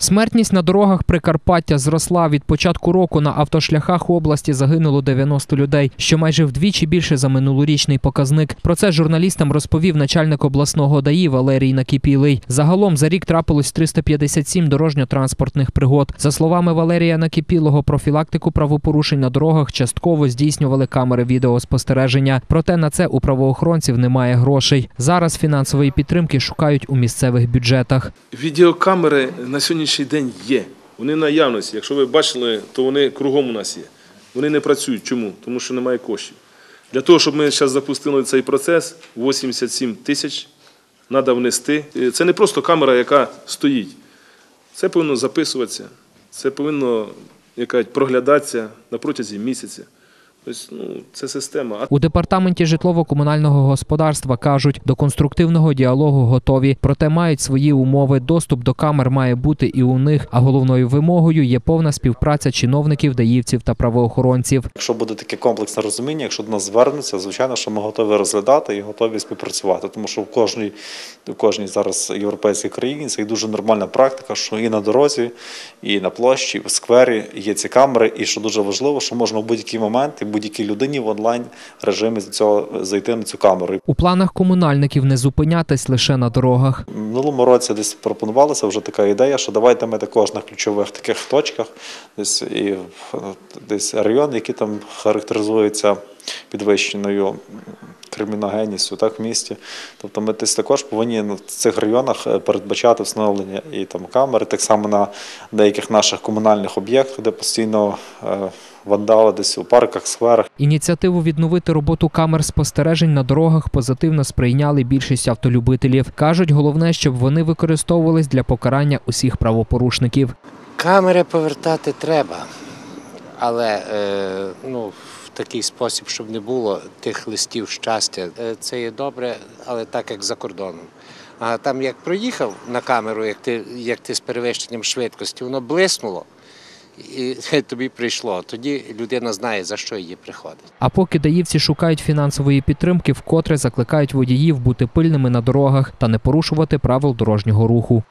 Смертність на дорогах Прикарпаття зросла від початку року. На автошляхах області загинуло 90 людей, що майже вдвічі більше за минулорічний показник. Про це журналістам розповів начальник обласного ДАІ Валерій Накіпілий. Загалом за рік трапилось 357 дорожньо-транспортних пригод. За словами Валерія Накіпілого, профілактику правопорушень на дорогах частково здійснювали камери відеоспостереження. Проте на це у правоохоронців немає грошей. Зараз фінансової підтримки шукають у місцевих бюджетах. Відеокамери на сьогоднішній день є. Вони наявності. Якщо ви бачили, то вони кругом у нас є. Вони не працюють. Чому? Тому що немає коштів. Для того, щоб ми зараз запустили цей процес, 87 тисяч треба внести. Е, Це не просто камера, яка стоїть. Це повинно записуватися, це повинно як кажуть, проглядатися на протязі місяця. Тобто, ну, це система. У департаменті житлово-комунального господарства кажуть, до конструктивного діалогу готові, проте мають свої умови. Доступ до камер має бути і у них. А головною вимогою є повна співпраця чиновників, даївців та правоохоронців. Якщо буде таке комплексне розуміння, якщо до нас звернуться, звичайно, що ми готові розглядати і готові співпрацювати. Тому що в кожній, в кожній зараз європейській країні це дуже нормальна практика, що і на дорозі, і на площі, і в сквері є ці камери. І що дуже важливо, що можна в будь-який момент і будь-якій людині в онлайн режимі з цього зайти на цю камеру. У планах комунальників не зупинятись лише на дорогах. В минулому році десь пропонувалася вже така ідея, що давайте ми також на ключових таких точках, десь і десь район, які там характеризуються підвищеною криміногенністю так, в місті. Тобто ми десь також повинні в цих районах е, передбачати встановлення і там камери, так само на деяких наших комунальних об'єктах, де постійно е, вандали десь у парках, скверах. Ініціативу відновити роботу камер спостережень на дорогах позитивно сприйняли більшість автолюбителів. кажуть, головне, щоб вони використовувались для покарання усіх правопорушників. Камери повертати треба, але е, ну, в такий спосіб, щоб не було тих листів щастя. Е, Це є добре, але так як за кордоном. А там як проїхав на камеру, як ти, як ти з перевищенням швидкості, воно блиснуло і тобі прийшло. Тоді людина знає, за що її приходить. А поки даївці шукають фінансової підтримки, вкотре закликають водіїв бути пильними на дорогах та не порушувати правил дорожнього руху.